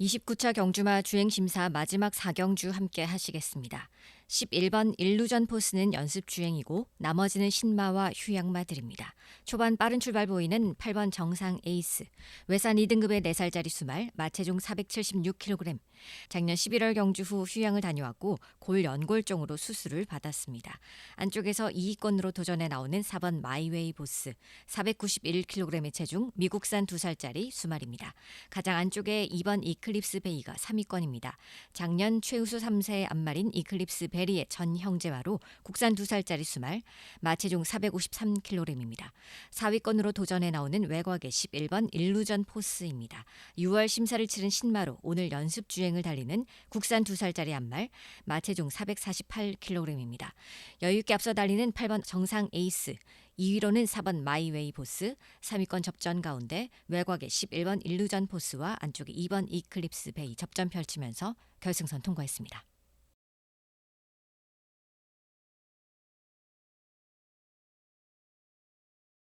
29차 경주마 주행심사 마지막 4경주 함께 하시겠습니다. 11번 일루전 포스는 연습 주행이고 나머지는 신마와 휴양마들입니다. 초반 빠른 출발 보이는 8번 정상 에이스, 외산 2등급의 4살짜리 수말, 마체중 476kg. 작년 11월 경주 후 휴양을 다녀왔고 골 연골종으로 수술을 받았습니다. 안쪽에서 2위권으로 도전해 나오는 4번 마이웨이 보스, 491kg의 체중, 미국산 2살짜리 수말입니다. 가장 안쪽에 2번 이클립스 베이가 3위권입니다. 작년 최우수 3세의 앞말인 이클립스 베 리의 전 형제와로 국산 2살짜리 수말, 마체중 453kg입니다. 4위권으로 도전해 나오는 외곽의 11번 일루전 포스입니다. 6월 심사를 치른 신마로 오늘 연습 주행을 달리는 국산 2살짜리 앞말, 마체중 448kg입니다. 여유있게 앞서 달리는 8번 정상 에이스, 2위로는 4번 마이웨이 보스, 3위권 접전 가운데 외곽의 11번 일루전 포스와 안쪽에 2번 이클립스 베이 접전 펼치면서 결승선 통과했습니다.